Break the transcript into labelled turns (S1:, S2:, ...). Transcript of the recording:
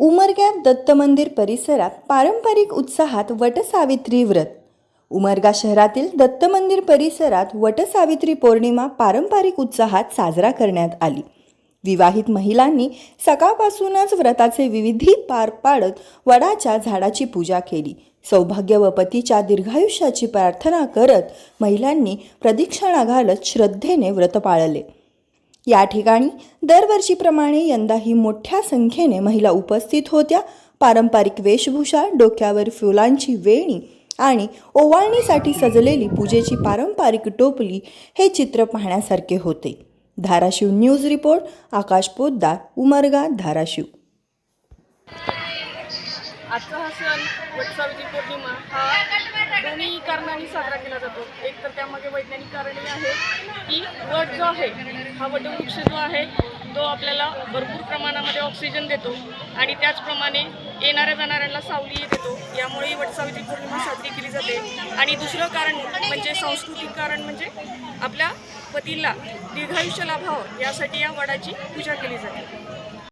S1: उमरग्यात दत्त मंदिर परिसरात पारंपरिक उत्साहात वटसावित्री व्रत. उमरगा शहरातील दत्त मंदिर परिसरात वटसावित्री पौर्णिमा पारंपरिक उत्साहात साजरा करण्यात आली. विवाहित महिलांनी सकाळपासूनच व्रताचे विविधी पार पाडत वडाच्या झाडाची पूजा केली. सौभाग्य व पतीच्या दीर्घायुष्याची प्रार्थना करत महिलांनी प्रदक्षिणा घालत श्रद्धेने व्रत पाळले. या ठिकाणी दरवर्षीप्रमाणे यंदाही मोठ्या संख्येने महिला उपस्थित होत्या. पारंपरिक वेशभूषा डोक्यावर फुलांची वेणी आणि ओवाळणीसाठी सजलेली पूजेची पारंपरिक टोपली हे चित्र पाहण्यासारखे होते. Dharashiv news report Akash Poddar Umarga Dharashiv.
S2: आजचा हा सण वटसावित्री पौर्णिमा हा दोन्ही कारणांनी साजरा केला जातो. एक तर त्यामध्ये वैज्ञानिक कारणही आहे की वट जो आहे हा वटवृक्ष जो आहे तो आपल्याला भरपूर प्रमाणामध्ये ऑक्सिजन देतो आणि त्याचप्रमाणे येणाऱ्या जाणाऱ्यांना सावली देतो. यामुळे वटसावित्री पौर्णिमा साजरी केली जाते. आणि दुसरं कारण म्हणजे सांस्कृतिक कारण म्हणजे आपल्या पतीला दीर्घायुष्य लाभावं यासाठी या वडाची पूजा केली जाते.